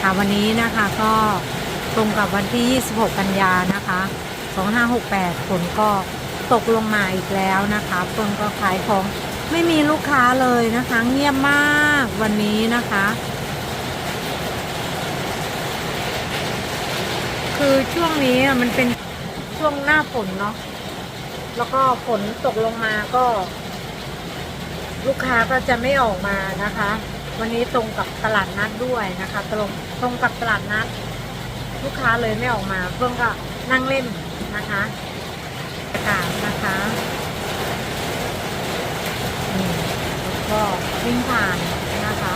ค่ะวันนี้นะคะก็ตรงกับวันที่ 26 กันยานะคะ 2568 ฝนก็ตกลงมาอีกแล้วนะคะฝนก็ขายของไม่มีลูกค้าเลยนะคะ เงียบมากวันนี้นะคะ คือช่วงนี้อะมันเป็นช่วงหน้าฝนเนาะแล้วก็ฝนตกลงมาก็ ลูกค้าก็จะไม่ออกมานะคะ วันนี้ตรงกับตลาดนัดด้วยนะคะ ตรงตรงกับตลาดนัด ลูกค้าเลยไม่ออกมาเพื่อนก็นั่งเล่นนะคะอากาศนะคะนี่แล้วก็วิ่งผ่านนะคะ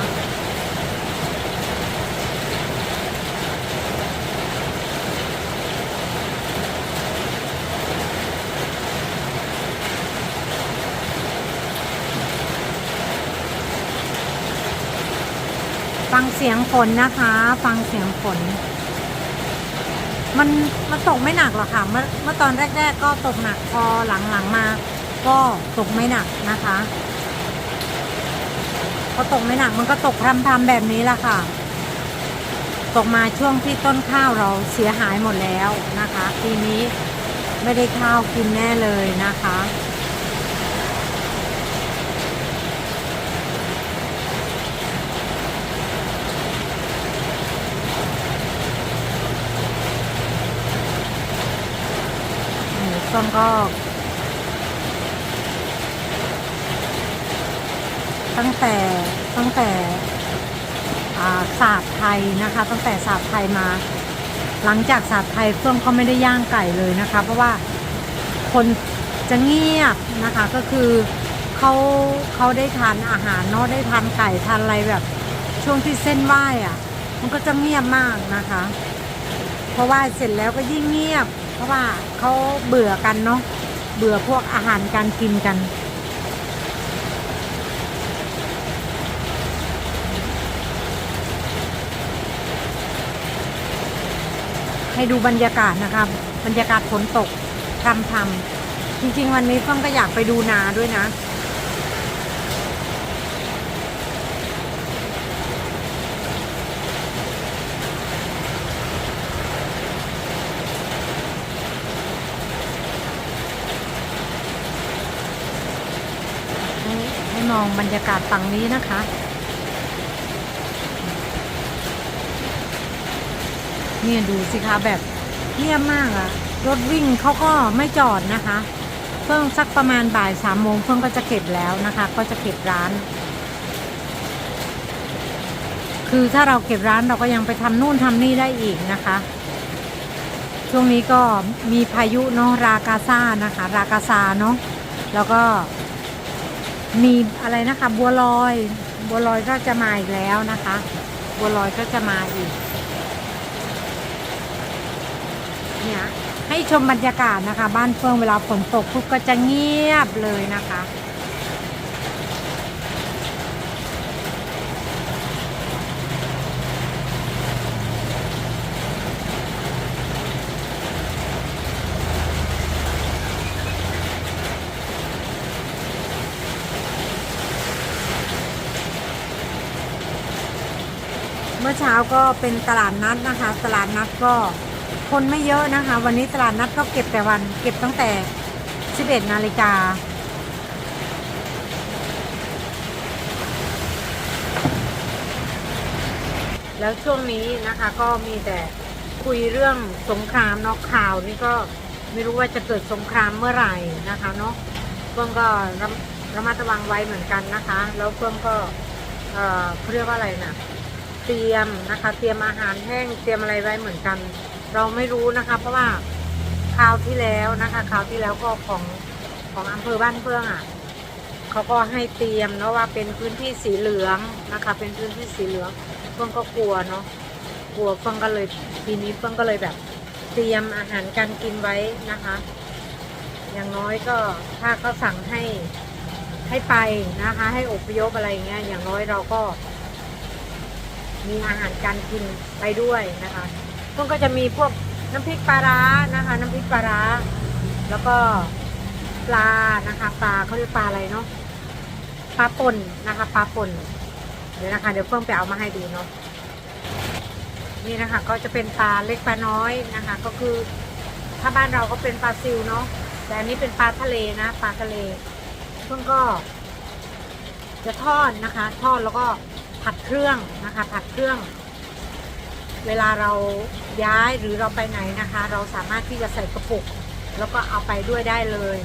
ฟังเสียงฝนนะคะ ฟังเสียงฝน มันมันตกไม่หนักหรอกค่ะ เมื่อเมื่อตอนแรก ๆ ก็ตกหนักพอหลังๆมา ก็ตกไม่หนักนะคะพอตกไม่หนักมันก็ตกพรำๆแบบนี้แหละค่ะ ตกมาช่วงที่ต้นข้าวเราเสียหายหมดแล้วนะคะ ปีนี้ไม่ได้ข้าวกินแน่เลยนะคะ อืมต้นก็ตั้งแต่ตั้งแต่อ่าศาสตร์ไทยนะคะ ตั้งแต่ศาสตร์ไทยมา หลังจากศาสตร์ไทยเฟื่องก็ไม่ได้ย่างไก่เลยนะคะ เพราะว่าคนจะเงียบนะคะก็คือเขาเขาได้ทานอาหารเนาะได้ทานไก่ทานอะไรแบบ ช่วงที่เส้นไหว้อะมันก็จะเงียบมากนะคะ เพราะว่าเสร็จแล้วก็ยิ่งเงียบ เพราะว่าเขาเบื่อกันเนาะเบื่อพวกอาหารการกินกัน ให้ดูบรรยากาศนะคะบรรยากาศฝนตกทำทำจริงๆ วันนี้เพิ่งก็อยากไปดูนาด้วยนะ มองบรรยากาศฝั่งนี้นะคะ เนี่ยดูสิคะแบบเงียบมากอะรถวิ่งเขาก็ไม่จอดนะคะ เพิ่งสักประมาณบ่ายสามโมงเพิ่งก็จะเก็บแล้วนะคะ ก็จะเก็บร้าน คือถ้าเราเก็บร้านเราก็ยังไปทำนู่นทำนี่ได้อีกนะคะช่วงนี้ก็มีพายุเนาะรากาซ่านะคะ รากาซาเนาะแล้วก็ มีอะไรนะคะ บัวลอย บัวลอยก็จะมาอีกแล้วนะคะ บัวลอยก็จะมาอีก เนี่ยให้ชมบรรยากาศนะคะ บ้านเฟื่องเวลาฝนตกปุ๊บก็จะเงียบเลยนะคะ อเช้าก็เป็นตลาดนัดนะคะ ตลาดนัดก็คนไม่เยอะนะคะ วันนี้ตลาดนัดก็เก็บแต่วัน เก็บตั้งแต่ 11 นาฬิกาแล้วช่วงนี้นะคะก็มีแต่คุยเรื่องสงครามนอกข่าวนี่ก็ไม่รู้ว่าจะเกิดสงครามเมื่อไหร่นะคะเนาะเฟื่องก็ระมัดระวังไว้เหมือนกันนะคะ แล้วเฟื่องก็เอ่อเขาเรียกว่าอะไรนะ เตรียมนะคะ เตรียมอาหารแห้งเตรียมอะไรไว้เหมือนกัน เราไม่รู้นะคะ เพราะว่าคราวที่แล้วนะคะคราวที่แล้วก็ของของอำเภอบ้านเฟื่องอะเขาก็ให้เตรียมเนาะว่าเป็นพื้นที่สีเหลืองนะคะ เป็นพื้นที่สีเหลืองเฟื่องก็กลัวเนาะกลัวเฟื่องก็เลยทีนี้เฟื่องก็เลยแบบ เตรียมอาหารการกินไว้นะคะ อย่างน้อยก็ถ้าเขาสั่งให้ให้ไปนะคะ ให้อพยพอะไรเงี้ยอย่างน้อยเราก็ มีอาหารการกินไปด้วยนะคะพวกก็จะมีพวกน้ำพริกปลาร้านะคะ น้ำพริกปลาร้า แล้วก็ปลานะคะปลาเขาเรียกปลาอะไรเนาะปลาป่นนะคะปลาป่นเดี๋ยวนะคะ เดี๋ยวเพิ่งไปเอามาให้ดูเนาะนี่นะคะ ก็จะเป็นปลาเล็กปลาน้อยนะคะ ก็คือถ้าบ้านเราก็เป็นปลาซิวเนาะแต่อันนี้เป็นปลาทะเลนะปลาทะเลเพิ่งก็ จะทอดนะคะ ทอดแล้วก็ ผัดเครื่องนะคะ ผัดเครื่อง เวลาเราย้ายหรือเราไปไหนนะคะ เราสามารถที่จะใส่กระปุก แล้วก็เอาไปด้วยได้เลย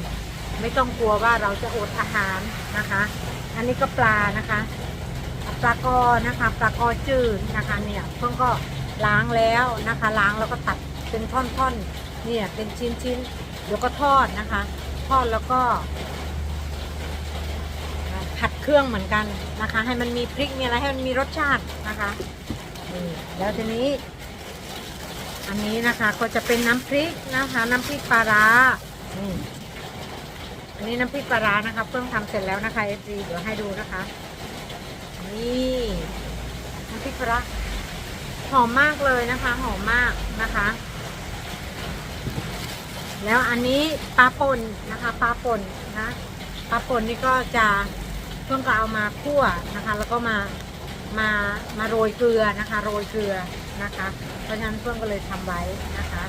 ไม่ต้องกลัวว่าเราจะอดอาหารนะคะ อันนี้ก็ปลานะคะปลากอนะคะปลากอจืดนะคะเนี่ยเพิ่งก็ล้างแล้วนะคะ ล้างแล้วก็ตัดเป็นท่อนๆเนี่ยเป็นชิ้นๆเดี๋ยวก็ทอดนะคะ ทอดแล้วก็ ผัดเครื่องเหมือนกันนะคะ ให้มันมีพริกมีอะไรให้มันมีรสชาตินะคะนี่แล้วทีนี้ อันนี้นะคะก็จะเป็นน้ำพริกนะคะ น้ำพริกปลาร้านี่อันนี้น้ำพริกปลาร้านะคะเพิ่งทำเสร็จแล้วนะคะเอฟซีเดี๋ยวให้ดูนะคะ นี่น้ำพริกปลาร้าหอมมากเลยนะคะ หอมมากนะคะ แล้วอันนี้ปลาป่นนะคะปลาป่นนะปลาป่นนี่ก็จะ เพิ่งก็เอามาคั่วนะคะ แล้วก็มามามาโรยเกลือนะคะ โรยเกลือนะคะ เพราะฉะนั้นเพื่อนก็เลยทำไว้นะคะ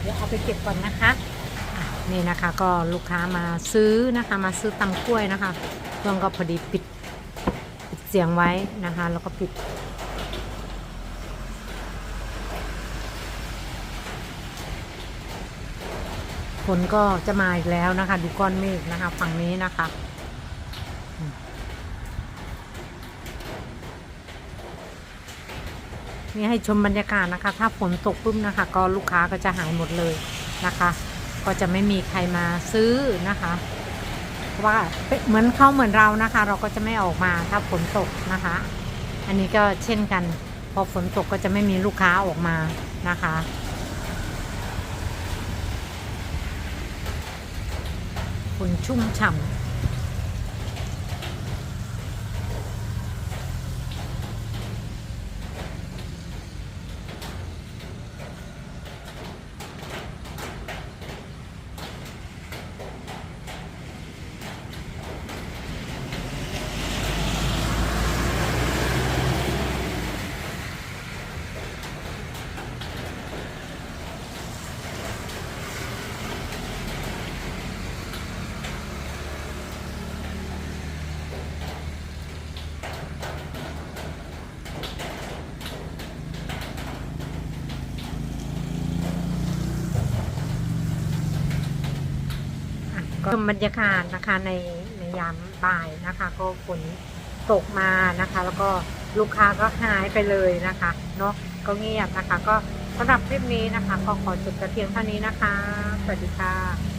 เดี๋ยวเอาไปเก็บก่อนนะคะอะนี่นะคะก็ลูกค้ามาซื้อนะคะมาซื้อตำกล้วยนะคะเพื่อนก็พอดีปิดปิดเสียงไว้นะคะ แล้วก็ปิด ฝนก็จะมาอีกแล้วนะคะ ดูก้อนเมฆนะคะ ฝั่งนี้นะคะ นี่ให้ชมบรรยากาศนะคะ ถ้าฝนตกปุ๊บนะคะ ก็ลูกค้าก็จะหายหมดเลยนะคะ ก็จะไม่มีใครมาซื้อนะคะว่าเป็นเหมือนเขาเหมือนเรานะคะ เราก็จะไม่ออกมาถ้าฝนตกนะคะ อันนี้ก็เช่นกัน พอฝนตกก็จะไม่มีลูกค้าออกมานะคะ ฝน ชมบรรยากาศนะคะในในยามบ่ายนะคะ ก็ฝนตกมานะคะ แล้วก็ลูกค้าก็หายไปเลยนะคะเนาะก็เงียบนะคะ ก็สำหรับคลิปนี้นะคะ ก็ขอจบกระเพียงเท่านี้นะคะ สวัสดีค่ะ